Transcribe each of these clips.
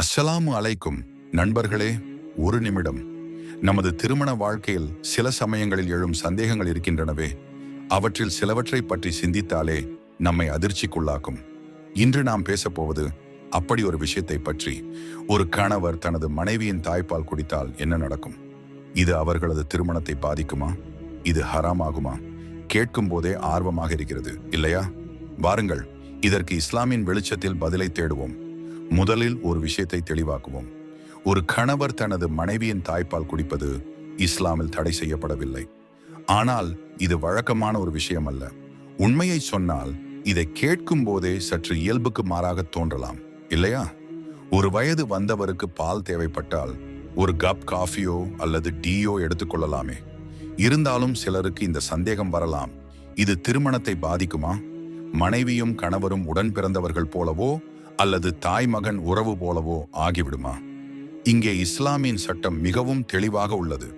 அஸ்ஸலாமு அலைக்கும் நண்பர்களே ஒரு நிமிடம். நமது திருமண வாழ்க்கையில் சில சமயங்களில் எழும் சந்தேகங்கள் இருக்கின்றனவே. அவற்றில் சிலவற்றை பற்றி சிந்தித்தாலே நம்மை அதிர்ச்சிக்குள்ளாக்கும். இன்று நாம் பேசப்போவது அப்படி ஒரு விஷயத்தை பற்றி. ஒரு கணவர் தனது மனைவியின் தாய்ப்பால் குடித்தால் என்ன நடக்கும்? இது அவர்களது திருமணத்தை பாதிக்குமா? இது ஹராமாகுமா? கேட்கும் போதே ஆர்வமாக இருக்கிறது இல்லையா? வாருங்கள் இதற்கு இஸ்லாமின் வெளிச்சத்தில் பதிலை தேடுவோம். முதலில் ஒரு விஷயத்தை தெளிவாக்குவோம். ஒரு கணவர் தனது மனைவியின் தாய்ப்பால் குடிப்பது இஸ்லாமில் தடை செய்யப்படவில்லை. ஆனால் இது வழக்கமான ஒரு விஷயம் அல்ல. உண்மையை சொன்னால் இதை கேட்கும் போதே சற்று இயல்புக்கு மாறாக தோன்றலாம். இல்லையா? ஒரு வயது வந்தவருக்கு பால் தேவைப்பட்டால் ஒரு கப் காஃபியோ அல்லது டீயோ எடுத்துக்கொள்ளலாமே இருந்தாலும் சிலருக்கு இந்த சந்தேகம் வரலாம். இது திருமணத்தை பாதிக்குமா? மனைவியும் கணவரும் உடன் பிறந்தவர்கள் போலவோ அல்லது தாய் மகன் உறவு போலவோ ஆகிவிடுமா? இங்கே இஸ்லாமின் சட்டம் மிகவும் தெளிவாக உள்ளது.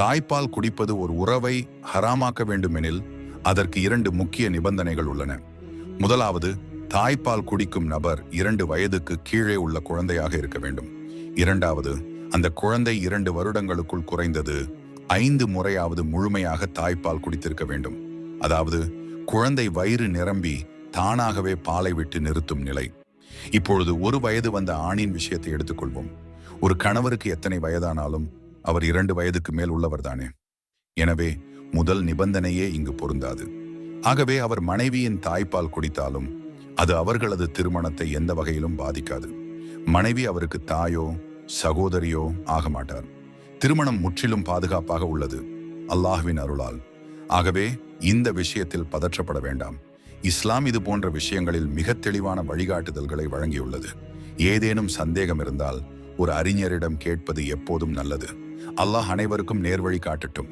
தாய்ப்பால் குடிப்பது ஒரு உறவை ஹராமாக்க வேண்டுமெனில் அதற்கு இரண்டு முக்கிய நிபந்தனைகள் உள்ளன. முதலாவது தாய்ப்பால் குடிக்கும் நபர் இரண்டு வயதுக்கு கீழே உள்ள குழந்தையாக இருக்க வேண்டும். இரண்டாவது அந்த குழந்தை இரண்டு வருடங்களுக்குள் குறைந்தது ஐந்து முறையாவது முழுமையாக தாய்ப்பால் குடித்திருக்க வேண்டும். அதாவது குழந்தை வயிறு நிரம்பி தானாகவே பாலை விட்டு நிறுத்தும் நிலை. இப்பொழுது ஒரு வயது வந்த ஆணின் விஷயத்தை எடுத்துக்கொள்வோம். ஒரு கணவருக்கு எத்தனை வயதானாலும் அவர் இரண்டு வயதுக்கு மேல் உள்ளவர்தானே. எனவே முதல் நிபந்தனையே இங்கு பொருந்தாது. ஆகவே அவர் மனைவியின் தாய்ப்பால் குடித்தாலும் அது அவர்களது திருமணத்தை எந்த வகையிலும் பாதிக்காது. மனைவி அவருக்கு தாயோ சகோதரியோ ஆக மாட்டார். திருமணம் முற்றிலும் பாதுகாப்பாக உள்ளது. அல்லாஹ்வின் அருளால். ஆகவே இந்த விஷயத்தில் பதற்றப்பட வேண்டாம். இஸ்லாம் இது போன்ற விஷயங்களில் மிக தெளிவான வழிகாட்டுதல்களை வழங்கியுள்ளது. ஏதேனும் சந்தேகம் இருந்தால் ஒரு அறிஞரிடம் கேட்பது எப்போதும் நல்லது. அல்லாஹ் அனைவருக்கும் நேர்வழி காட்டட்டும்.